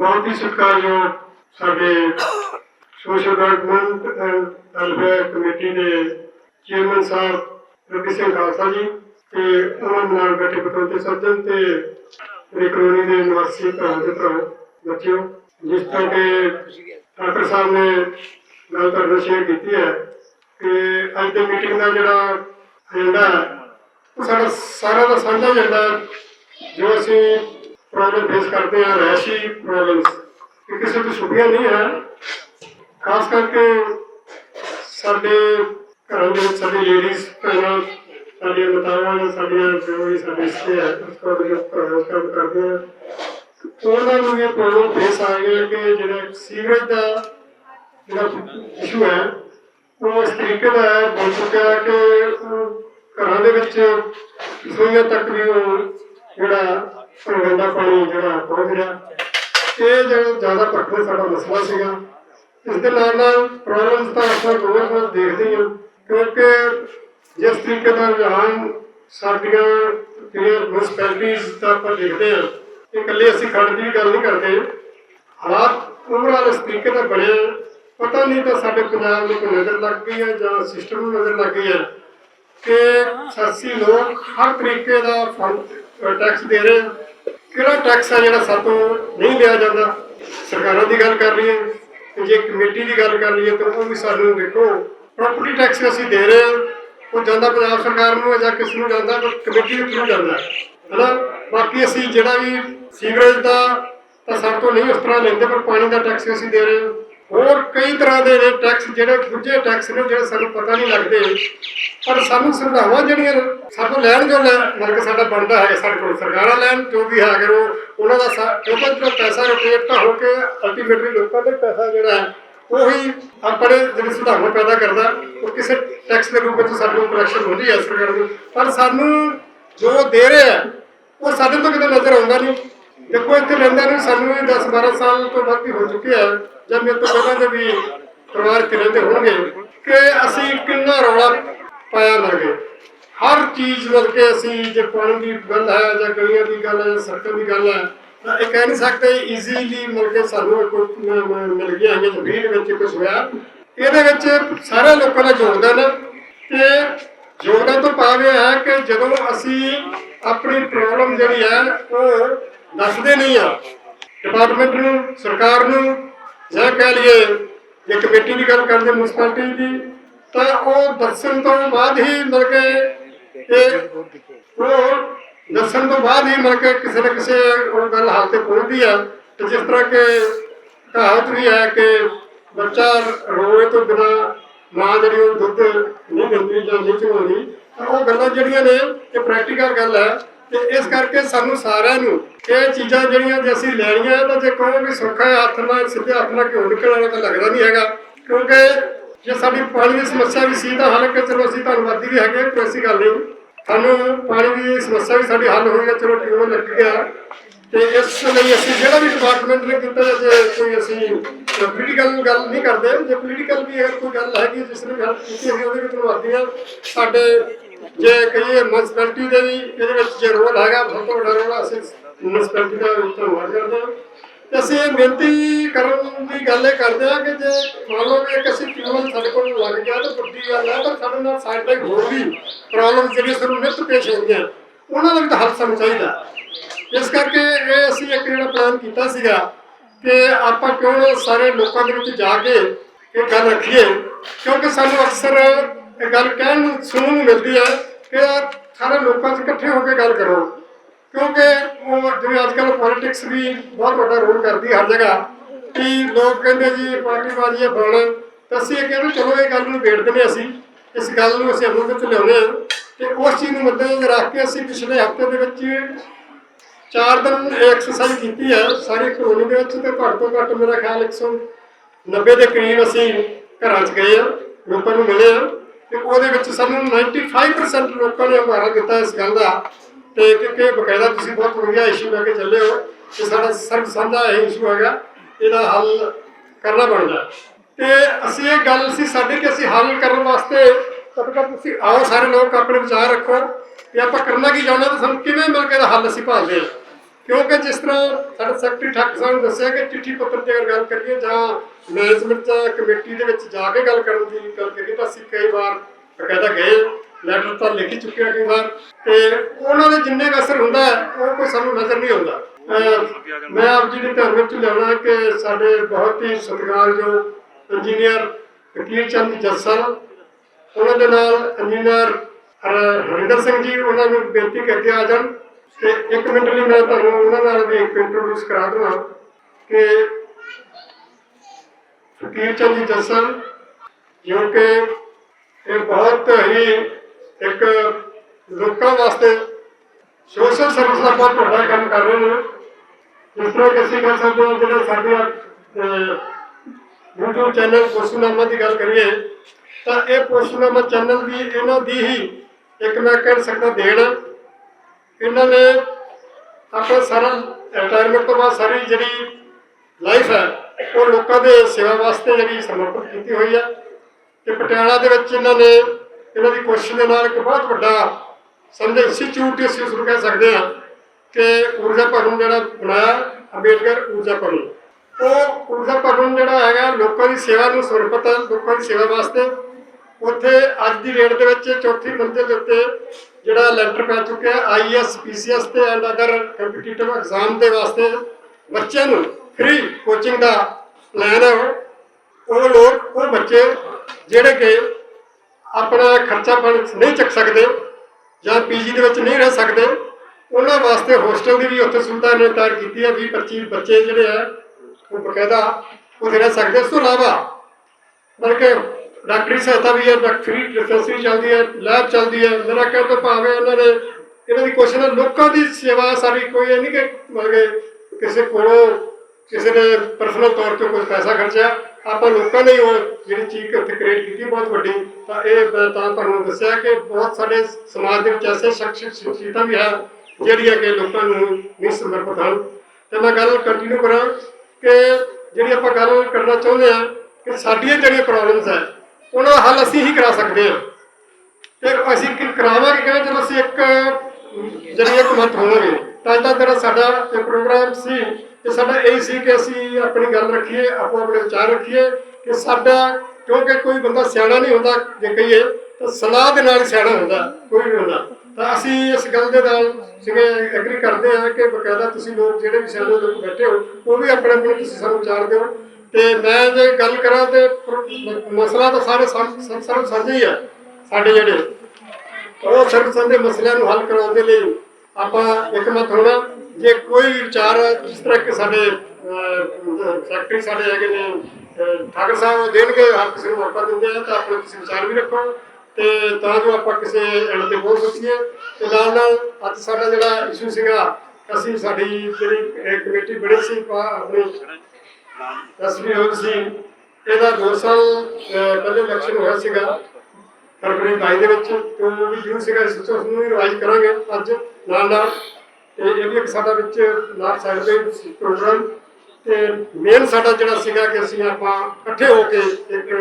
ਬਹੁਤ ਹੀ ਸਤਿਕਾਰਯੋਗ ਸਾਡੇ social development and welfare committee ਦੇ ਚੇਅਰਮੈਨ ਸਾਹਿਬ ਰਵੀ ਸਿੰਘ ਖਾਲਸਾ ਜੀ ਤੇ ਉਹਨਾਂ ਨਾਲ ਬੈਠੇ ਪਤਵੰਤੇ ਸੱਜਣ ਤੇ ਮੇਰੇ ਕਲੋਨੀ ਦੇ ਨਿਵਾਸੀ ਭਰਾ ਦੇ ਭਰਾ ਬੱਚਿਓ, ਜਿਸ ਤਰ੍ਹਾਂ ਕਿ ਡਾਕਟਰ ਸਾਹਿਬ ਨੇ ਗੱਲ ਤੁਹਾਡੇ ਨਾਲ ਸ਼ੇਅਰ ਕੀਤੀ ਹੈ ਕਿ ਅੱਜ ਦੀ ਮੀਟਿੰਗ ਦਾ ਜਿਹੜਾ ਏਜੰਡਾ ਹੈ, ਉਹ ਸਾਡਾ ਸਾਰਾ ਦਾ ਸਾਂਝਾ ਏਜੰਡਾ ਜੋ ਅਸੀਂ ਪ੍ਰੋਬਲਮ ਫੇਸ ਕਰਦੇ ਹਾਂ ਰੈਸ਼ੀ ਪ੍ਰੋਬਲਮਸ ਕਿ ਕਿਸੇ ਤੋਂ ਛੁੱਟੀਆਂ ਨਹੀਂ ਹੈ। ਖਾਸ ਕਰਕੇ ਸਾਡੇ ਘਰਾਂ ਦੇ ਵਿੱਚ ਸਾਡੀ ਲੇਡੀਜ਼ ਭੈਣਾਂ, ਸਾਡੀਆਂ ਮਾਤਾਵਾਂ ਜਾਂ ਸਾਡੀਆਂ ਜੋ ਵੀ ਸਾਡੇ ਇਸਤੇ ਹੈ ਉਸ ਕੋਲ ਜੋ ਪ੍ਰੋਗਰਾਮ ਕੰਮ ਕਰਦੇ ਆ। ਉਹਨਾਂ ਨੂੰ ਇਹ ਪ੍ਰੋਬਲਮ ਫੇਸ ਆ ਗਿਆ ਕਿ ਜਿਹੜਾ ਸੀਵਰੇਜ ਦਾ ਜਿਹੜਾ ਇਸ਼ੂ ਹੈ, ਉਹ ਇਸ ਤਰੀਕੇ ਦਾ ਹੈ, ਬਣ ਚੁੱਕਿਆ ਹੈ ਕਿ ਉਹ ਘਰਾਂ ਦੇ ਵਿੱਚ ਰਸੋਈਆਂ ਤੱਕ ਵੀ ਉਹ ਜਿਹੜਾ ਗੰਦਾ ਪਾਣੀ ਜਿਹੜਾ ਪਹੁੰਚ ਰਿਹਾ ਇਹ ਜਿਹੜਾ ਜ਼ਿਆਦਾ ਭਟਕਣ ਸਾਡਾ ਮਸਲਾ ਸੀਗਾ। ਇਸ ਦੇ ਨਾਲ ਨਾਲ ਪ੍ਰੋਬਲਮਸ ਤਾਂ ਅਕਸਰ ਗਵਰਨਮੈਂਟ ਦੇਖਦੀ ਹੈ ਕਿਉਂਕਿ ਜਿਸ ਤਰੀਕੇ ਦਾ ਰੁਝਾਨ ਸਾਡੀਆਂ ਜਿਹੜੀਆਂ ਮਿਊਨਿਸਪੈਲਿਟੀਜ਼ ਦਾ ਆਪਾਂ ਦੇਖਦੇ ਹਾਂ, ਇਹ ਇਕੱਲੇ ਅਸੀਂ ਖੰਡ ਦੀ ਗੱਲ ਨਹੀਂ ਕਰਦੇ। ਹਾਲਾਤ ਓਵਰਆਲ ਇਸ ਤਰੀਕੇ ਦਾ ਬਣਿਆ ਪਤਾ ਨਹੀਂ ਤਾਂ ਸਾਡੇ ਪੰਜਾਬ ਨੂੰ ਕੋਈ ਨਜ਼ਰ ਲੱਗ ਗਈ ਹੈ ਜਾਂ ਸਿਸਟਮ ਨੂੰ ਨਜ਼ਰ ਲੱਗ ਗਈ ਹੈ ਕਿ ਸਾਸੀ ਲੋਕ ਹਰ ਤਰੀਕੇ ਦਾ ਟੈਕਸ ਦੇ ਰਹੇ ਆ। ਕਿਹੜਾ ਟੈਕਸ ਹੈ ਜਿਹੜਾ ਸਾਤੋਂ ਨਹੀਂ ਲਿਆ ਜਾਂਦਾ? ਸਰਕਾਰਾਂ ਦੀ ਗੱਲ ਕਰ ਲਈਏ ਤੇ ਜੇ ਕਮੇਟੀ ਦੀ ਗੱਲ ਕਰ ਲਈਏ ਤਾਂ ਉਹ ਵੀ ਸਾਨੂੰ ਦੇਖੋ ਪ੍ਰਾਪਰਟੀ ਟੈਕਸ ਅਸੀਂ ਦੇ ਰਹੇ ਹਾਂ। ਉਹ ਜਾਂਦਾ ਪੰਜਾਬ ਸਰਕਾਰ ਨੂੰ ਜਾਂ ਕਿਸ ਨੂੰ ਜਾਂਦਾ ਪਰ ਕਮੇਟੀ ਦੇ ਥਰੂ ਜਾਂਦਾ? ਹੈ ਹਨਾ? ਬਾਕੀ ਅਸੀਂ ਜਿਹੜਾ ਵੀ ਸੀਵਰੇਜ ਦਾ ਤਾਂ ਸਾਡੇ ਤੋਂ ਨਹੀਂ ਉਸ ਤਰ੍ਹਾਂ ਲੈਂਦੇ, ਪਰ ਪਾਣੀ ਦਾ ਟੈਕਸ ਅਸੀਂ ਦੇ ਰਹੇ ਹਾਂ। ਹੋਰ ਕਈ ਤਰ੍ਹਾਂ ਦੇ ਨੇ ਟੈਕਸ ਜਿਹੜੇ ਦੂਜੇ ਟੈਕਸ ਨੇ, ਜਿਹੜੇ ਸਾਨੂੰ ਪਤਾ ਨਹੀਂ ਲੱਗਦੇ। ਪਰ ਸਾਨੂੰ ਸੁਵਿਧਾਵਾਂ ਜਿਹੜੀਆਂ ਸਾਨੂੰ ਲੈਣ ਜੋ ਲੈ, ਮਤਲਬ ਸਾਡਾ ਬਣਦਾ ਹੈ, ਸਾਡੇ ਕੋਲ ਸਰਕਾਰਾਂ ਲੈਣ, ਜੋ ਵੀ ਹੈ, ਅਗਰ ਉਹ, ਉਹਨਾਂ ਦਾ ਸਾ- ਕਿਉਂਕਿ ਜਦੋਂ ਪੈਸਾ ਰੋਟੇਟ ਤਾਂ ਹੋ ਕੇ ਅਲਟੀਮੇਟਲੀ ਲੋਕਾਂ ਦੇ ਪੈਸਾ ਜਿਹੜਾ ਹੈ, ਉਹੀ ਆਪਣੇ ਜਿਹੜੇ ਸੁਧਾਰ ਪੈਦਾ ਕਰਦਾ, ਉਹ ਕਿਸੇ ਟੈਕਸ ਦੇ ਰੂਪ ਵਿੱਚ ਸਾਨੂੰ ਕਲੈਕਸ਼ਨ ਹੁੰਦੀ ਹੈ ਸਰਕਾਰ ਨੂੰ ਪਰ ਸਾਨੂੰ ਜੋ ਦੇ ਰਿਹਾ ਉਹ ਸਾਡੇ ਤੋਂ ਕਿਤੇ ਨਜ਼ਰ ਆਉਂਦਾ ਨਹੀਂ। ਦੇਖੋ, ਇੱਥੇ ਰਹਿੰਦਾ ਨੂੰ ਸਾਨੂੰ ਵੀ 10 12 ਸਾਲ ਤੋਂ ਵੱਧ ਹੀ ਹੋ ਚੁੱਕੇ ਜਦ ਮੇਰੇ ਤੋਂ ਪਹਿਲਾਂ ਦੇ ਵੀ ਪਰਿਵਾਰ ਇੱਥੇ ਹੋਣਗੇ, ਕਿ ਅਸੀਂ ਕਿੰਨਾ ਰੌਲਾ ਪਾਇਆ ਲੱਗੇ ਹਰ ਚੀਜ਼ ਮਿਲ ਅਸੀਂ ਜੇ ਪਾਣੀ ਦੀ ਗੱਲ ਹੈ, ਜਾਂ ਗਲੀਆਂ ਦੀ ਗੱਲ ਹੈ, ਜਾਂ ਸੜਕਾਂ ਦੀ ਗੱਲ ਹੈ, ਤਾਂ ਇਹ ਕਹਿ ਨਹੀਂ ਸਕਦੇ ਈਜ਼ੀਲੀ ਮਿਲ ਕੇ ਸਾਨੂੰ ਕੋਈ ਮਿਲ ਗਿਆ ਹੈ ਜਾਂ ਵੀਹ ਵਿੱਚ ਕੁਝ ਹੋਇਆ। ਇਹਦੇ ਵਿੱਚ ਸਾਰੇ ਲੋਕਾਂ ਦਾ ਯੋਗਦਾਨ ਹੈ ਤੇ ਯੋਗਦਾਨ ਤੋਂ ਭਾਵ ਇਹ ਹੈ ਕਿ ਜਦੋਂ ਅਸੀਂ ਆਪਣੀ ਪ੍ਰੋਬਲਮ ਜਿਹੜੀ ਹੈ, ਉਹ ਦੱਸਦੇ ਨਹੀਂ ਆ। ਡਿਪਾਰਟਮੈਂਟ ਨੂੰ, ਸਰਕਾਰ ਨੂੰ ਜਾਂ ਕਹਿ ਲਈਏ ਜੇ ਕਮੇਟੀ ਦੀ ਗੱਲ ਕਰਦੇ ਮਿਊਨਿਸਪੈਲਿਟੀ ਦੀ, ਤਾਂ ਉਹ ਦੱਸਣ ਤੋਂ ਬਾਅਦ ਹੀ ਮਿਲ ਕੇ ਇਹ ਉਹ ਦੱਸਣ ਤੋਂ ਬਾਅਦ ਹੀ ਮਿਲ ਕੇ ਕਿਸੇ ਨਾ ਕਿਸੇ ਉਹ ਗੱਲ ਹਾਲ ਤੇ ਪਹੁੰਚਦੀ ਆ। ਤੇ ਜਿਸ ਤਰ੍ਹਾਂ ਕਿ ਕਹਾਵਤ ਵੀ ਹੈ ਕਿ ਬੱਚਾ ਰੋਏ ਤੋਂ ਬਿਨਾ ਮਾਂ ਜਿਹੜੀ ਉਹ ਦੁੱਧ ਨਹੀਂ ਦਿੰਦੀ ਜਾਂ ਨਹੀਂ ਚੁਆਉਂਦੀ ਤਾਂ ਉਹ ਗੱਲਾਂ ਜਿਹੜੀਆਂ ਨੇ, ਇਹ ਪ੍ਰੈਕਟੀਕਲ ਗੱਲ ਹੈ ਤੇ ਇਸ ਕਰਕੇ ਸਾਨੂੰ ਸਾਰਿਆਂ ਨੂੰ ਇਹ ਚੀਜ਼ਾਂ ਜਿਹੜੀਆਂ ਜੇ ਅਸੀਂ ਲੈਣੀਆਂ ਤਾਂ ਜੇ ਕੋਈ ਵੀ ਸੌਖਾ ਹੱਥ ਨਾਲ ਸਿੱਧੇ ਹੱਥ ਨਾਲ ਕਿਉਂ ਨਿਕਲਣਾ ਤਾਂ ਲੱਗਦਾ ਨਹੀਂ ਹੈਗਾ। ਕਿਉਂਕਿ ਜੇ ਸਾਡੀ ਪਾਣੀ ਦੀ ਸਮੱਸਿਆ ਵੀ ਸੀ ਤਾਂ ਹਾਲਾਂਕਿ ਚਲੋ ਅਸੀਂ ਧੰਨਵਾਦੀ ਵੀ ਹੈਗੇ ਕੋਈ ਐਸੀ ਗੱਲ ਨਹੀਂ। ਸਾਨੂੰ ਪਾਣੀ ਦੀ ਸਮੱਸਿਆ ਵੀ ਸਾਡੀ ਹੱਲ ਹੋਈ ਹੈ ਚਲੋ ਟਿਊਬਲ ਲੱਗ ਗਿਆ। ਤੇ ਇਸ ਲਈ ਅਸੀਂ ਜਿਹੜਾ ਵੀ ਡਿਪਾਰਟਮੈਂਟ ਨੇ ਕੀਤਾ ਜੇ ਕੋਈ ਅਸੀਂ ਪੋਲੀਟੀਕਲ ਗੱਲ ਨਹੀਂ ਕਰਦੇ, ਜੇ ਪੋਲੀਟੀਕਲ ਵੀ ਅਗਰ ਕੋਈ ਗੱਲ ਹੈਗੀ ਜਿਸ ਨੇ ਗੱਲ ਕੀਤੀ ਹੈ ਉਹਦੇ ਵਿੱਚ ਧੰਨਵਾਦੀ ਹਾਂ ਸਾਡੇ ਜੇ ਕਹੀਏ ਮਿਊਨਿਸਪੈਲਿਟੀ ਦੇ ਵੀ ਇਹਦੇ ਵਿੱਚ ਜੇ ਰੋਲ ਹੈਗਾ ਸਭ ਵੱਡਾ ਰੋਲ ਅਸੀਂ ਮਿਊਨਿਸਪੈਲਿਟੀ ਦਾ ਧੰਨਵਾਦ ਕਰਦੇ ਹਾਂ ਅਸੀਂ ਇਹ ਬੇਨਤੀ ਕਰਨ ਦੀ ਗੱਲ ਇਹ ਕਰਦੇ ਹਾਂ ਕਿ ਜੇ ਮੰਨ ਲਓ ਕਿ ਇੱਕ ਅਸੀਂ ਟਿਊਬਲ ਸਾਡੇ ਕੋਲ ਲੱਗ ਗਿਆ ਤਾਂ ਵੱਡੀ ਗੱਲ ਹੈ, ਪਰ ਸਾਡੇ ਨਾਲ ਸਾਈਡ ਬਾਈ ਹੋਰ ਵੀ ਪ੍ਰੋਬਲਮ ਜਿਹੜੀਆਂ ਸਾਨੂੰ ਨਿੱਤ ਪੇਸ਼ ਹੁੰਦੀਆਂ ਉਹਨਾਂ ਦਾ ਵੀ ਤਾਂ ਹੱਲ ਸਾਨੂੰ ਚਾਹੀਦਾ। ਇਸ ਕਰਕੇ ਇਹ ਅਸੀਂ ਇੱਕ ਜਿਹੜਾ ਪਲਾਨ ਕੀਤਾ ਸੀਗਾ ਕਿ ਆਪਾਂ ਕਿਉਂ ਨਾ ਸਾਰੇ ਲੋਕਾਂ ਦੇ ਵਿੱਚ ਜਾ ਕੇ ਇਹ ਗੱਲ ਰੱਖੀਏ, ਕਿਉਂਕਿ ਸਾਨੂੰ ਅਕਸਰ ਇਹ ਗੱਲ ਕਹਿਣ ਨੂੰ, ਸੁਣਨ ਨੂੰ ਮਿਲਦੀ ਹੈ ਕਿ ਸਾਰੇ ਲੋਕਾਂ 'ਚ ਇਕੱਠੇ ਹੋ ਕੇ ਗੱਲ ਕਰੋ। ਕਿਉਂਕਿ ਉਹ ਜਿਵੇਂ ਅੱਜ ਕੱਲ੍ਹ ਪੋਲਿਟਿਕਸ ਵੀ ਬਹੁਤ ਵੱਡਾ ਰੋਲ ਕਰਦੀ ਹੈ ਹਰ ਜਗ੍ਹਾ, ਕਿ ਲੋਕ ਕਹਿੰਦੇ ਜੀ ਪਾਰਟੀਬਾਜ਼ੀ ਹੈ ਫਲਾਣਾ, ਤਾਂ ਅਸੀਂ ਇਹ ਕਹਿੰਦੇ ਚਲੋ, ਇਹ ਗੱਲ ਨੂੰ ਵੇੜ ਦਿੰਦੇ ਅਸੀਂ, ਇਸ ਗੱਲ ਨੂੰ ਅਸੀਂ ਅਮਲ ਵਿੱਚ ਲਿਆਉਂਦੇ ਹਾਂ, ਤੇ ਉਸ ਚੀਜ਼ ਨੂੰ ਮੱਦੇਨਜ਼ਰ ਰੱਖ ਕੇ ਅਸੀਂ ਪਿਛਲੇ ਹਫ਼ਤੇ ਦੇ ਵਿੱਚ ਚਾਰ ਦਿਨ ਐਕਸਰਸਾਈਜ਼ ਕੀਤੀ ਹੈ, ਸਾਰੀ ਕਲੋਨੀ ਦੇ ਵਿੱਚ ਤੇ ਘੱਟ ਤੋਂ ਘੱਟ ਮੇਰਾ ਖਿਆਲ 190 ਦੇ ਕਰੀਬ ਅਸੀਂ ਘਰਾਂ 'ਚ ਗਏ ਆ ਲੋਕਾਂ ਨੂੰ ਮਿਲੇ ਆ ਤੇ ਉਹਦੇ ਵਿੱਚ ਸਾਨੂੰ 95% ਲੋਕਾਂ ਨੇ ਹਮਾਰਾ ਦਿੱਤਾ ਇਸ ਗੱਲ ਦਾ ਤੇ ਕਿਉਂਕਿ ਬਕਾਇਦਾ ਤੁਸੀਂ ਬਹੁਤ ਵਧੀਆ ਇਸ਼ੂ ਲੈ ਕੇ ਚੱਲੇ ਹੋ ਤੇ ਸਾਡਾ ਸਰਬ ਸਾਂਝਾ ਇਹ ਇਸ਼ੂ ਹੈਗਾ, ਇਹਦਾ ਹੱਲ ਕਰਨਾ ਬਣਦਾ। ਤੇ ਅਸੀਂ ਇਹ ਗੱਲ ਸੀ ਸਾਡੀ ਕਿ ਅਸੀਂ ਹੱਲ ਕਰਨ ਵਾਸਤੇ ਘੱਟੋ ਘੱਟ ਤੁਸੀਂ ਆਓ ਸਾਰੇ ਲੋਕ ਆਪਣੇ ਵਿਚਾਰ ਰੱਖੋ ਕਿ ਆਪਾਂ ਕਰਨਾ ਕੀ ਚਾਹੁੰਦੇ ਹਾਂ ਸਾਨੂੰ ਕਿਵੇਂ ਮਿਲ ਕੇ ਇਹਦਾ ਹੱਲ ਅਸੀਂ ਭਾਲਦੇ ਹਾਂ। ਕਿਉਂਕਿ ਜਿਸ ਤਰ੍ਹਾਂ ਸਾਡੇ ਸੈਕਟਰੀ ਠੱਕ ਸਾਹਿਬ ਨੇ ਦੱਸਿਆ ਕਿ ਚਿੱਠੀ ਪੱਤਰ ਦੀ ਅਗਰ ਗੱਲ ਕਰੀਏ ਜਾਂ ਮੈਨੇਜਮੈਂਟ ਜਾਂ ਕਮੇਟੀ ਦੇ ਵਿੱਚ ਜਾ ਕੇ ਗੱਲ ਕਰਨ ਦੀ ਗੱਲ ਕਰੀਏ ਤਾਂ ਅਸੀਂ ਕਈ ਵਾਰ ਬਕਾਇਦਾ ਗਏ ਲੈਟਰ ਤਾਂ ਲਿਖ ਹੀ ਕਈ ਵਾਰ। ਤੇ ਉਹਨਾਂ ਦੇ ਜਿੰਨੇ ਅਸਰ ਹੁੰਦਾ, ਉਹ ਕੋਈ ਸਾਨੂੰ ਨਜ਼ਰ ਨਹੀਂ ਆਉਂਦਾ। ਮੈਂ ਆਪ ਜੀ ਦੇ ਧਿਆਨ ਵਿੱਚ ਲਿਆਉਣਾ ਕਿ ਸਾਡੇ ਬਹੁਤ ਹੀ ਸਤਿਕਾਰਯੋਗ ਇੰਜੀਨੀਅਰ ਵਕੀਲ ਚੰਦ ਜੱਸਲ, ਉਹਨਾਂ ਦੇ ਨਾਲ ਇੰਜੀਨੀਅਰ ਹਰਿੰਦਰ ਸਿੰਘ ਜੀ, ਉਹਨਾਂ ਨੂੰ ਬੇਨਤੀ ਕਰਕੇ ਆ ਜਾਣ। ਤੇ ਇੱਕ ਮਿੰਟ ਲਈ ਮੈਂ ਤੁਹਾਨੂੰ ਉਹਨਾਂ ਨਾਲ ਵੀ ਇੱਕ ਇੰਟਰੋਡਿਊਸ ਕਰਾ ਦਵਾਂ ਕਿ ਫਕੀਰ ਚੰਦ ਜੀ ਜੱਸਲ, ਜੋ ਕਿ ਇਹ ਬਹੁਤ ਹੀ ਇੱਕ ਲੋਕਾਂ ਵਾਸਤੇ ਸੋਸ਼ਲ ਸਰਵਿਸ ਦਾ ਬਹੁਤ ਵੱਡਾ ਕੰਮ ਕਰ ਰਹੇ ਨੇ ਜਿਸ ਤਰ੍ਹਾਂ ਕਿ ਅਸੀਂ ਕਹਿ ਸਕਦੇ ਹਾਂ ਜਿਹੜਾ ਸਾਡੇ ਅਹ, YouTube ਚੈਨਲ ਪੋਸ਼ੂਨਾਮਾ ਦੀ ਗੱਲ ਕਰੀਏ ਤਾਂ ਇਹ ਪੋਸ਼ੂਨਾਮਾ ਚੈਨਲ ਵੀ ਇਹਨਾਂ ਦੀ ਹੀ ਇੱਕ ਮੈਂ ਕਹਿ ਸਕਦਾ ਦੇਣ ਹੈ। ਇਹਨਾਂ ਨੇ ਆਪਣਾ ਸਾਰਾ ਰਿਟਾਇਰਮੈਂਟ ਤੋਂ ਬਾਅਦ ਸਾਰੀ ਜਿਹੜੀ ਲਾਈਫ ਹੈ ਉਹ ਲੋਕਾਂ ਦੇ ਸੇਵਾ ਵਾਸਤੇ ਜਿਹੜੀ ਸਮਰਪਿਤ ਕੀਤੀ ਹੋਈ ਹੈ ਤੇ ਪਟਿਆਲਾ ਦੇ ਵਿੱਚ ਇਹਨਾਂ ਨੇ, ਇਹਨਾਂ ਦੀ ਕੋਸ਼ਿਸ਼ ਦੇ ਨਾਲ ਇੱਕ ਬਹੁਤ ਵੱਡਾ ਸਮਝੇ ਇੰਸਟੀਚਿਊਟ ਅਸੀਂ ਉਸ ਨੂੰ ਕਹਿ ਸਕਦੇ ਹਾਂ ਕਿ ਊਰਜਾ ਭਵਨ ਜਿਹੜਾ ਬਣਾਇਆ, ਅੰਬੇਡਕਰ ਊਰਜਾ ਭਵਨ। ਉਹ ਊਰਜਾ ਭਵਨ ਜਿਹੜਾ ਹੈਗਾ, ਲੋਕਾਂ ਦੀ ਸੇਵਾ ਨੂੰ ਸਮਰਪਿਤ ਹੈ ਲੋਕਾਂ ਦੀ ਸੇਵਾ ਵਾਸਤੇ। ਉੱਥੇ ਅੱਜ ਦੀ ਡੇਟ ਦੇ ਵਿੱਚ ਚੌਥੀ ਮੰਜ਼ਿਲ ਦੇ ਉੱਤੇ ਜਿਹੜਾ ਲੈਂਟਰ ਪੈ ਚੁੱਕਿਆ ਹੈ ਆਈਐਸ ਪੀਸੀਐਸ ਤੇ ਐਂਡ ਅਦਰ ਕੰਪੀਟੀਟਿਵ ਐਗਜ਼ਾਮ ਦੇ ਵਾਸਤੇ ਬੱਚਿਆਂ ਨੂੰ ਫ੍ਰੀ ਕੋਚਿੰਗ ਦਾ ਪਲਾਨ ਹੈ ਉਹ। ਉਹ ਲੋਕ, ਉਹ ਬੱਚੇ ਜਿਹੜੇ ਕਿ ਆਪਣਾ ਖਰਚਾ ਪਾਣੀ ਨਹੀਂ ਚੱਕ ਸਕਦੇ ਜਾਂ ਪੀਜੀ ਦੇ ਵਿੱਚ ਨਹੀਂ ਰਹਿ ਸਕਦੇ, ਉਹਨਾਂ ਵਾਸਤੇ ਹੋਸਟਲ ਦੀ ਵੀ ਉੱਥੇ ਸੁਵਿਧਾ ਨੇ ਤਿਆਰ ਕੀਤੀ ਹੈ 20 25 ਬੱਚੇ ਜਿਹੜੇ ਆ ਉਹ ਬਕਾਇਦਾ ਉੱਥੇ ਰਹਿ ਸਕਦੇ ਇਸ ਤੋਂ ਇਲਾਵਾ ਬਲਕਿ ਡਾਕਟਰੀ ਸਹਾਇਤਾ ਵੀ ਹੈ, ਡਾਕਟਰੀ ਡਿਸਪੈਂਸਰੀ ਚੱਲਦੀ ਹੈ, ਲੈਬ ਚੱਲਦੀ ਹੈ, ਮੇਰਾ ਕਹਿਣ ਤੋਂ ਭਾਵੇਂ ਉਹਨਾਂ ਨੇ, ਇਹਨਾਂ ਦੀ ਕੋਸ਼ਿਸ਼ ਹੈ ਲੋਕਾਂ ਦੀ ਸੇਵਾ ਸਾਰੀ ਕੋਈ ਇਹ ਨਹੀਂ ਕਿ ਮਤਲਬ ਕਿ ਕਿਸੇ ਕੋਲੋਂ ਕਿਸੇ ਨੇ ਪਰਸਨਲ ਤੌਰ ਤੇ ਕੁਝ ਪੈਸਾ ਖਰਚਿਆ, ਆਪਾਂ ਲੋਕਾਂ ਨੇ ਉਹ ਜਿਹੜੀ ਚੀਜ਼ ਉੱਥੇ ਕ੍ਰੀਏਟ ਕੀਤੀ ਬਹੁਤ ਵੱਡੀ, ਤਾਂ ਇਹ ਮੈਂ ਤਾਂ ਤੁਹਾਨੂੰ ਦੱਸਿਆ ਕਿ ਬਹੁਤ ਸਾਡੇ ਸਮਾਜ ਦੇ ਵਿੱਚ ਐਸੇ ਸ਼ਖਸ ਸ਼ਖਸੀਅਤਾਂ ਵੀ ਹੈ ਜਿਹੜੀਆਂ ਕਿ ਲੋਕਾਂ ਨੂੰ ਨਹੀਂ ਸਮਰਪਿਤ ਹਨ। ਤੇ ਮੈਂ ਗੱਲ ਕੰਟੀਨਿਊ ਕਰਾਂ ਕਿ ਜਿਹੜੀ ਆਪਾਂ ਗੱਲ ਕਰਨਾ ਚਾਹੁੰਦੇ ਹਾਂ ਕਿ ਸਾਡੀਆਂ ਜਿਹੜੀਆਂ ਪ੍ਰੋਬਲਮਸ ਹੈ, ਉਹਨਾਂ ਦਾ ਹੱਲ ਅਸੀਂ ਹੀ ਕਰਾ ਸਕਦੇ ਹਾਂ। ਤੇ ਅਸੀਂ ਕੀ ਕਰਾਵਾਂਗੇ ਕਿ ਜਦੋਂ ਅਸੀਂ ਇੱਕ, ਜਿਹੜੀ ਇੱਕ ਮਤ ਹੋਵਾਂਗੇ ਤਾਂ ਤਾਂ ਜਿਹੜਾ ਸਾਡਾ ਇਹ ਪ੍ਰੋਗਰਾਮ ਸੀ ਕਿ ਸਾਡਾ ਇਹ ਸੀ ਕਿ ਅਸੀਂ ਆਪਣੀ ਗੱਲ ਰੱਖੀਏ, ਆਪੋ ਆਪਣੇ ਵਿਚਾਰ ਰੱਖੀਏ ਕਿ ਸਾਡਾ, ਕਿਉਂਕਿ ਕੋਈ ਬੰਦਾ ਸਿਆਣਾ ਨਹੀਂ ਹੁੰਦਾ ਜੇ ਕਹੀਏ, ਤਾਂ ਸਲਾਹ ਦੇ ਨਾਲ ਹੀ ਸਿਆਣਾ ਹੁੰਦਾ, ਕੋਈ ਵੀ ਹੁੰਦਾ ਤਾਂ ਅਸੀਂ ਇਸ ਗੱਲ ਦੇ ਨਾਲ ਜਿਵੇਂ ਐਗਰੀ ਕਰਦੇ ਹਾਂ ਕਿ ਬਕਾਇਦਾ ਤੁਸੀਂ ਲੋਕ ਜਿਹੜੇ ਵੀ ਸਿਆਣੇ ਲੋਕ ਬੈਠੇ ਹੋ, ਉਹ ਵੀ ਆਪਣੇ ਆਪਣੇ ਤੁਸੀਂ ਸਾਨੂੰ ਵਿਚਾਰ ਦਿਓ। ਤੇ ਮੈਂ ਜੇ ਗੱਲ ਕਰਾਂ ਤੇ ਮਸਲਾ ਤਾਂ ਸਾਰੇ ਸੰ- ਸਰਵ ਸਾਂਝੇ ਹੀ ਆ, ਸਾਡੇ ਜਿਹੜੇ। ਉਹ ਸਰਵ ਸਾਂਝੇ ਮਸਲਿਆਂ ਨੂੰ ਹੱਲ ਕਰਾਉਣ ਦੇ ਲਈ ਆਪਾਂ ਇੱਕ ਇੱਕਮਤ ਹੋਣਾ। ਜੇ ਕੋਈ ਵਿਚਾਰ ਜਿਸ ਤਰ੍ਹਾਂ ਕਿ ਸਾਡੇ ਸੈਕਟਰੀ ਸਾਡੇ ਹੈਗੇ ਨੇ ਠਾਕਰ ਸਾਹਿਬ ਉਹ ਦੇਣਗੇ ਹਰ ਕਿਸੇ ਨੂੰ ਮੌਕਾ ਦਿੰਦੇ ਆ ਤਾਂ ਆਪਣੇ ਤੁਸੀਂ ਵਿਚਾਰ ਵੀ ਰੱਖੋ ਤੇ ਤਾਂ ਜੋ ਆਪਾਂ ਕਿਸੇ ਐਂਡ ਤੇ ਬੋਲ ਸਕੀਏ ਤੇ ਨਾਲ ਨਾਲ ਅੱਜ ਸਾਡਾ ਜਿਹੜਾ ਇਸ਼ੂ ਸੀਗਾ ਅਸੀਂ ਸਾਡੀ ਜਿਹੜੀ ਕਮੇਟੀ ਬਣੀ ਸੀ ਆਪਣੀ ਦਸਵੀਂ ਹੋ ਸੀ ਇਹਦਾ 2 ਸਾਲ ਅਹ, ਪਹਿਲੇ ਇਲੈਕਸ਼ਨ ਹੋਇਆ ਸੀਗਾ ਫਰਵਰੀ 22 ਦੇ ਵਿੱਚ ਤੇ ਉਹ ਵੀ ਜੂ ਸੀਗਾ ਇਸ ਨੂੰ ਰਿਵਾਈਜ਼ ਕਰਾਂਗੇ ਅੱਜ ਨਾਲ ਨਾਲ ਤੇ ਇਹ ਵੀ ਇੱਕ ਸਾਡਾ ਵਿੱਚ ਨਾਲ ਸਾਈਡ ਤੇ ਪ੍ਰੋਗਰਾਮ ਤੇ ਮੇਨ ਸਾਡਾ ਜਿਹੜਾ ਸੀਗਾ ਕਿ ਅਸੀਂ ਆਪਾਂ ਇਕੱਠੇ ਹੋ ਕੇ ਇੱਕ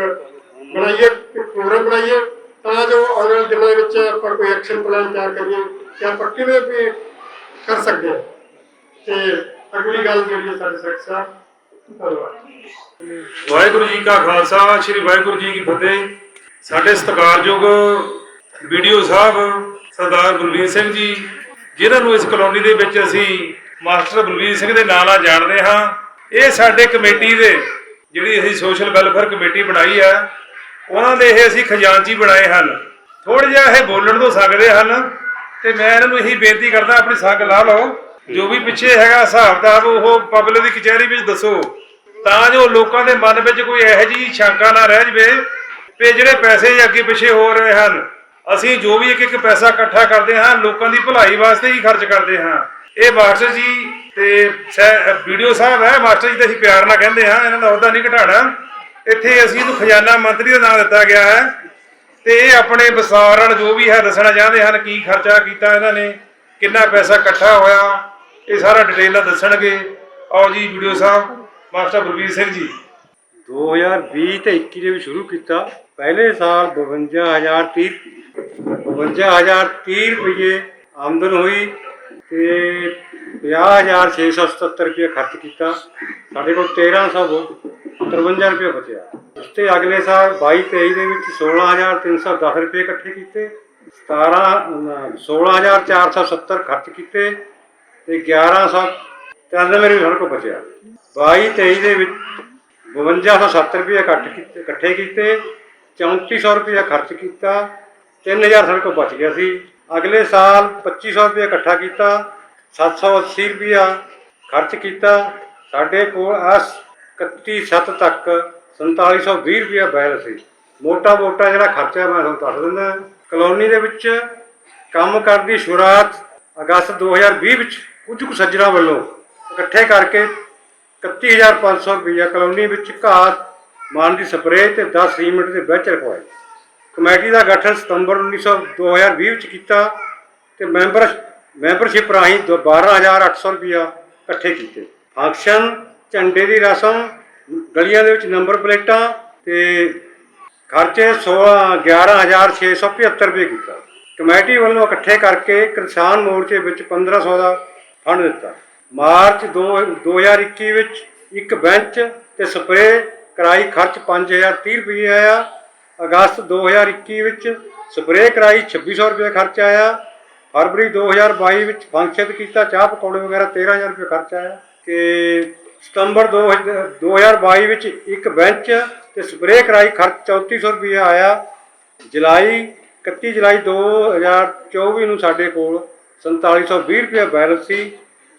ਬਣਾਈਏ, ਇੱਕ ਪ੍ਰੋਗਰਾਮ ਬਣਾਈਏ, ਤਾਂ ਜੋ ਆਉਣ ਵਾਲੇ ਦਿਨਾਂ ਵਿੱਚ ਆਪਾਂ ਕੋਈ ਐਕਸ਼ਨ ਪਲਾਨ ਤਿਆਰ ਕਰੀਏ ਕਿ ਆਪਾਂ ਕਿਵੇਂ ਵੀ ਕਰ ਸਕਦੇ ਹਾਂ। ਤੇ ਅਗਲੀ ਗੱਲ ਜਿਹੜੀ ਹੈ ਸਾਡੇ ਸੈਕਟਰ ਸਾਹਿਬ, ਧੰਨਵਾਦ। ਵਾਹਿਗੁਰੂ ਜੀ ਕਾ ਖਾਲਸਾ, ਸ੍ਰੀ ਵਾਹਿਗੁਰੂ ਜੀ ਕੀ ਫਤਿਹ। ਸਾਡੇ ਸਤਿਕਾਰਯੋਗ ਵੀਡੀਓ ਸਾਹਿਬ ਸਰਦਾਰ ਬਲਵੀਰ ਸਿੰਘ ਜੀ ਜਿਨ੍ਹਾਂ ਨੂੰ ਇਸ ਕਲੋਨੀ ਦੇ ਵਿੱਚ ਅਸੀਂ ਮਾਸਟਰ ਬਲਵੀਰ ਸਿੰਘ ਦੇ ਨਾਂ ਨਾਲ ਜਾਣਦੇ ਹਾਂ, ਇਹ ਸਾਡੇ ਕਮੇਟੀ ਦੇ ਜਿਹੜੀ ਅਸੀਂ ਸੋਸ਼ਲ ਵੈਲਫੇਅਰ ਕਮੇਟੀ ਬਣਾਈ ਹੈ ਉਹਨਾਂ ਦੇ ਇਹ ਅਸੀਂ ਖਜ਼ਾਨਚੀ ਬਣਾਏ ਹਨ। ਥੋੜਾ ਜਿਹਾ ਇਹ ਬੋਲਣ ਤੋਂ ਸਕਦੇ ਹਨ ਤੇ ਮੈਂ ਇਹਨਾਂ ਨੂੰ ਇਹੀ ਬੇਨਤੀ ਕਰਦਾ, ਆਪਣੀ ਸੰਗ ਲਾ ਲਓ। ਜੋ ਵੀ ਪਿੱਛੇ ਹੈਗਾ ਹਿਸਾਬ ਦਾ ਉਹ ਪਬਲਿਕ ਦੀ ਕਚਹਿਰੀ ਵਿੱਚ ਦੱਸੋ। ਤਾਂ ਜੋ ਲੋਕਾਂ ਦੇ ਮਨ ਵਿੱਚ ਕੋਈ ਇਹੋ ਜਿਹੀ ਸ਼ੰਕਾ ਨਾ ਰਹਿ ਜਵੇ ਕਿ ਜਿਹੜੇ ਪੈਸੇ ਅੱਗੇ ਪਿੱਛੇ ਹੋ ਰਹੇ ਹਨ ਅਸੀਂ ਜੋ ਵੀ ਇੱਕ ਇੱਕ ਪੈਸਾ ਇਕੱਠਾ ਕਰਦੇ ਹਾਂ, ਲੋਕਾਂ ਦੀ ਭਲਾਈ ਵਾਸਤੇ ਹੀ ਖਰਚ ਕਰਦੇ ਹਾਂ। ਇਹ ਮਾਸਟਰ ਜੀ ਤੇ ਵੀਡੀਓ ਸਾਹਿਬ ਹੈ, ਮਾਸਟਰ ਜੀ ਤੇ ਅਸੀਂ ਪਿਆਰ ਨਾਲ ਕਹਿੰਦੇ ਹਾਂ, ਇਹਨਾਂ ਦਾ ਅਹੁਦਾ ਨਹੀਂ ਘਟਾਣਾ। ਇੱਥੇ ਅਸੀਂ ਇਹਨੂੰ ਖਜ਼ਾਨਾ ਮੰਤਰੀ ਦਾ ਨਾਮ ਦਿੱਤਾ ਗਿਆ ਹੈ। ਤੇ ਇਹ ਆਪਣੇ ਵਿਸਾਰਨ ਜੋ ਵੀ ਹੈ ਦੱਸਣਾ ਚਾਹੁੰਦੇ ਹਨ, ਕੀ ਖਰਚਾ ਕੀਤਾ ਇਹਨਾਂ ਨੇ, ਕਿੰਨਾ ਪੈਸਾ ਇਕੱਠਾ ਹੋਇਆ, ਇਹ ਸਾਰਾ ਡਿਟੇਲ ਨਾਲ ਦੱਸਣਗੇ। ਆਓ ਜੀ, ਵੀਡੀਓ ਸਾਹਿਬ, ਮਾਸਟਰ ਬਲਬੀਰ ਸਿੰਘ ਜੀ। 2020 ਤੇ 21 ਦੇ ਵਿੱਚ ਸ਼ੁਰੂ ਕੀਤਾ। ਪਹਿਲੇ ਸਾਲ 52030 52030 ਰੁਪਏ ਆਮਦਨ ਹੋਈ ਤੇ 50677 ਰੁਪਏ ਖਰਚ ਕੀਤਾ। ਸਾਡੇ ਕੋਲ 1353 ਰੁਪਏ ਬਚਿਆ। ਉਸ ਤੇ ਅਗਲੇ ਸਾਲ 22 23 ਦੇ ਵਿੱਚ 16310 ਰੁਪਏ ਇਕੱਠੇ ਕੀਤੇ। 17 ਅਮ, 16470 ਖਰਚ ਕੀਤੇ ਤੇ 1193 ਰੁਪਏ ਸਾਡੇ ਕੋਲ ਬਚਿਆ। 22 23 ਦੇ ਵਿੱਚ 5270 ਰੁਪਏ ਇਕੱਠ ਇਕੱਠੇ ਕੀਤੇ 3400 ਰੁਪਏ ਖਰਚ ਕੀਤਾ 3000 ਸਾਡੇ ਕੋਲ ਬਚ ਗਿਆ ਸੀ। ਅਗਲੇ ਸਾਲ 2500 ਰੁਪਏ ਇਕੱਠਾ ਕੀਤਾ 780 ਰੁਪਇਆ ਖਰਚ ਕੀਤਾ। ਸਾਡੇ ਕੋਲ ਅਸ 31 ਸੱਤ ਤੱਕ 4720 ਰੁਪਇਆ ਬੈਲ ਸੀ। ਮੋਟਾ ਮੋਟਾ ਜਿਹੜਾ ਖਰਚਾ ਮੈਂ ਤੁਹਾਨੂੰ ਦੱਸ ਦਿੰਦਾ, ਕਲੋਨੀ ਦੇ ਵਿੱਚ ਕੰਮ ਕਰਨ ਦੀ ਸ਼ੁਰੂਆਤ ਅਗਸਤ 2020 ਵਿੱਚ ਕੁਝ ਕੁ ਸੱਜਣਾ ਵੱਲੋਂ ਇਕੱਠੇ ਕਰਕੇ 31500 ਰੁਪਇਆ ਕਲੋਨੀ ਵਿੱਚ ਘਾਹ ਮਾਰਨ ਦੀ ਸਪਰੇਅ ਤੇ 10 ਸੀਮੈਂਟ ਦੇ ਬੈਚ ਰਖਵਾਏ। ਕਮੇਟੀ ਦਾ ਗਠਨ ਸਤੰਬਰ 1900 2020 ਵਿੱਚ ਕੀਤਾ ਤੇ ਮੈਂਬਰ ਮੈਂਬਰਸ਼ਿਪ ਰਾਹੀਂ ਦੋ- 12800 ਰੁਪਇਆ ਇਕੱਠੇ ਕੀਤੇ। ਫੰਕਸ਼ਨ, ਝੰਡੇ ਦੀ ਰਸਮ, ਗਲੀਆਂ ਦੇ ਵਿੱਚ ਨੰਬਰ ਪਲੇਟਾਂ ਤੇ ਖਰਚੇ 16 11675 ਰੁਪਏ ਕੀਤਾ। ਕਮੇਟੀ ਵੱਲੋਂ ਇਕੱਠੇ ਕਰਕੇ ਕਿਸਾਨ ਮੋਰਚੇ ਵਿੱਚ 1500 ਦਾ ਫੰਡ ਦਿੱਤਾ। ਮਾਰਚ 2 2021 ਵਿੱਚ ਇੱਕ ਬੈਂਚ ਤੇ ਸਪਰੇਅ ਕਰਾਈ ਖਰਚ 5030 ਰੁਪਏ ਆਇਆ। ਅਗਸਤ 2021 ਵਿੱਚ ਸਪਰੇਅ ਕਰਾਈ 2600 ਰੁਪਏ ਖਰਚ ਆਇਆ। ਫਰਵਰੀ 2022 ਵਿੱਚ ਫੰਕਸ਼ਨ ਕੀਤਾ, ਚਾਹ ਪਕੌੜੇ ਵਗੈਰਾ 13000 ਰੁਪਏ ਖਰਚ ਆਇਆ। ਤੇ ਸਤੰਬਰ 2 2022 ਵਿੱਚ ਇੱਕ ਬੈਂਚ ਤੇ ਸਪਰੇਅ ਕਰਾਈ, ਖਰਚ 3400 ਰੁਪਏ ਆਇਆ। ਜੁਲਾਈ 31 ਜੁਲਾਈ 2024 ਨੂੰ ਸਾਡੇ ਕੋਲ 4720 ਰੁਪਏ ਬੈਲੈਂਸ ਸੀ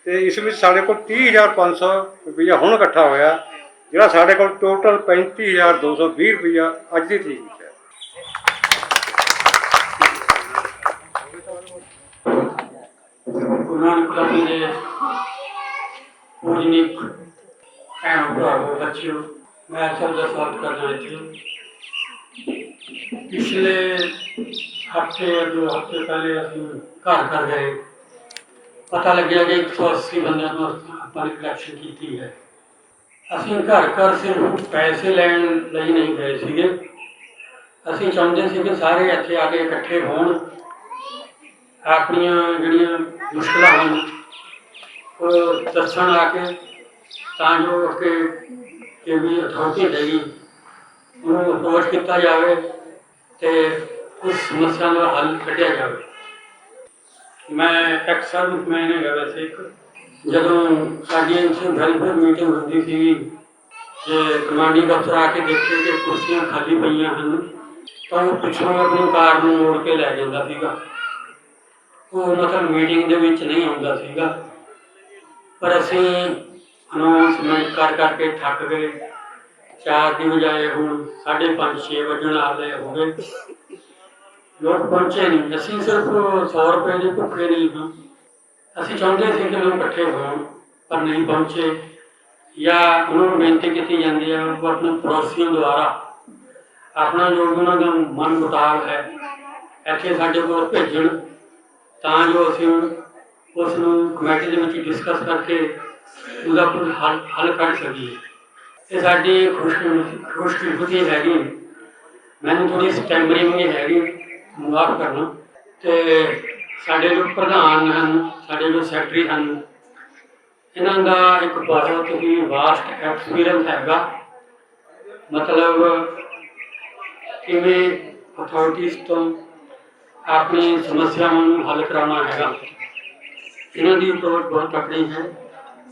ਤੇ ਇਸ ਵਿੱਚ ਸਾਡੇ ਕੋਲ 30500 ਰੁਪਇਆ ਹੁਣ ਇਕੱਠਾ ਹੋਇਆ। ਜਿਹੜਾ ਸਾਡੇ ਕੋਲ ਟੋਟਲ 35220 ਰੁਪਇਆ ਅੱਜ ਦੀ ਤਰੀਕ ਵਿੱਚ ਹੈ। ਗੁਰੂ ਨਾਨਕ ਦੇ ਪੂਜਨੀਕ ਭੈਣੋ ਭਰਾਵੋ ਬੱਚਿਓ, ਮੈਂ ਸਭ ਦਾ ਸਵਾਗਤ ਕਰਨਾ ਇੱਥੇ। ਪਿਛਲੇ ਹਫ਼ਤੇ ਦੋ ਹਫ਼ਤੇ ਪਹਿਲੇ ਅਸੀਂ ਘਰ ਘਰ ਗਏ। ਪਤਾ ਲੱਗਿਆ ਕਿ 180 ਬੰਦਿਆਂ ਨੂੰ ਆਪਾਂ ਨੇ ਕਲੈਕਸ਼ਨ ਕੀਤੀ ਹੈ। ਅਸੀਂ ਘਰ ਘਰ ਸਿਰਫ ਪੈਸੇ ਲੈਣ ਲਈ ਨਹੀਂ ਗਏ ਸੀਗੇ। ਅਸੀਂ ਚਾਹੁੰਦੇ ਸੀ ਕਿ ਸਾਰੇ ਇੱਥੇ ਆ ਕੇ ਇਕੱਠੇ ਹੋਣ, ਆਪਣੀਆਂ ਜਿਹੜੀਆਂ ਮੁਸ਼ਕਲਾਂ ਹਨ, ਉਹ ਦੱਸਣ ਆ ਕੇ ਤਾਂ ਜੋ ਕਿ ਜਿਹੜੀ ਅਥਾਰਟੀ ਹੈਗੀ, ਉਹਨੂੰ ਅਪਰੋਚ ਕੀਤਾ ਜਾਵੇ ਤੇ ਉਸ ਸਮੱਸਿਆ ਦਾ ਹੱਲ ਕੱਢਿਆ ਜਾਵੇ। ਮੈਂ ਇੱਕ ਮੈਂ ਮੈਨ ਹੈਗਾ ਵੈਸੇ ਇੱਕ ਜਦੋਂ ਸਾਡੀ ਇੱਥੇ ਵੈਲਫੇਅਰ ਮੀਟਿੰਗ ਹੁੰਦੀ ਸੀ ਜੇ ਕਮਾਂਡਿੰਗ ਅਫਸਰ ਆ ਕੇ ਦੇਖੇ ਕਿ ਕੁਰਸੀਆਂ ਖਾਲੀ ਪਈਆਂ ਹਨ, ਤਾਂ ਉਹ ਪਿੱਛੋਂ ਆਪਣੀ ਕਾਰ ਨੂੰ ਮੋੜ ਕੇ ਲੈ ਜਾਂਦਾ ਸੀਗਾ। ਉਹ ਮਤਲਬ ਮੀਟਿੰਗ ਦੇ ਵਿੱਚ ਨਹੀਂ ਆਉਂਦਾ ਸੀਗਾ। ਪਰ ਅਸੀਂ ਅਨਾਉਂਸਮੈਂਟ ਕਰ ਕਰਕੇ ਥੱਕ ਗਏ। ਚਾਰ ਦੀ ਬਜਾਏ ਹੁਣ, ਸਾਢੇ ਪੰਜ 6 ਵਜਣ ਵਾਲੇ ਹੋ ਗਏ। ਲੋਕ ਪਹੁੰਚੇ ਨਹੀਂ। ਅਸੀਂ ਸਿਰਫ 100 ਰੁਪਏ ਦੇ ਭੁੱਖੇ ਨਹੀਂ ਹਾਂ। ਅਸੀਂ ਚਾਹੁੰਦੇ ਸੀ ਕਿ ਲੋਕ ਇਕੱਠੇ ਹੋਣ, ਪਰ ਨਹੀਂ ਪਹੁੰਚੇ। ਜਾਂ ਉਹਨਾਂ ਨੂੰ ਬੇਨਤੀ ਕੀਤੀ ਜਾਂਦੀ ਹੈ ਉਹ ਆਪਣੇ ਪੜੋਸੀਆਂ ਦੁਆਰਾ ਆਪਣਾ ਜੋ ਉਹਨਾਂ ਦਾ ਮਨ ਮੁਤਾਬ ਹੈ, ਇੱਥੇ ਸਾਡੇ ਕੋਲ ਭੇਜਣ। ਤਾਂ ਜੋ ਅਸੀਂ ਉਸ ਨੂੰ ਕਮੇਟੀ ਦੇ ਵਿੱਚ ਡਿਸਕਸ ਕਰਕੇ ਉਹਦਾ ਕੋਈ ਹੱਲ ਹੱਲ ਕੱਢ ਸਕੀਏ। ਇਹ ਸਾਡੀ ਖੁਸ਼ਕਿਸਮਤੀ ਖੁਸ਼ਕਿਸਮਤੀ ਹੈਗੀ। ਮੈਨੂੰ ਥੋੜੀ ਸਟੈਂਬਰਿੰਗ ਨਹੀਂ ਹੈਗੀ, ਮਾਫ ਕਰਨਾ। ਤੇ ਸਾਡੇ ਜੋ ਪ੍ਰਧਾਨ ਹਨ, ਸਾਡੇ ਜੋ ਸੈਕਟਰੀ ਹਨ, ਇਹਨਾਂ ਦਾ ਇੱਕ ਬਹੁਤ ਹੀ ਵਾਸਟ ਐਕਸਪੀਰੀਅੰਸ ਹੈਗਾ। ਮਤਲਬ ਕਿਵੇਂ ਅਥਾਰਟੀਜ਼ ਤੋਂ ਆਪਣੀ ਸਮੱਸਿਆਵਾਂ ਨੂੰ ਹੱਲ ਕਰਾਉਣਾ ਹੈਗਾ। ਇਹਨਾਂ ਦੀ ਅਪਰੋਚ ਬਹੁਤ ਤਕੜੀ ਹੈ।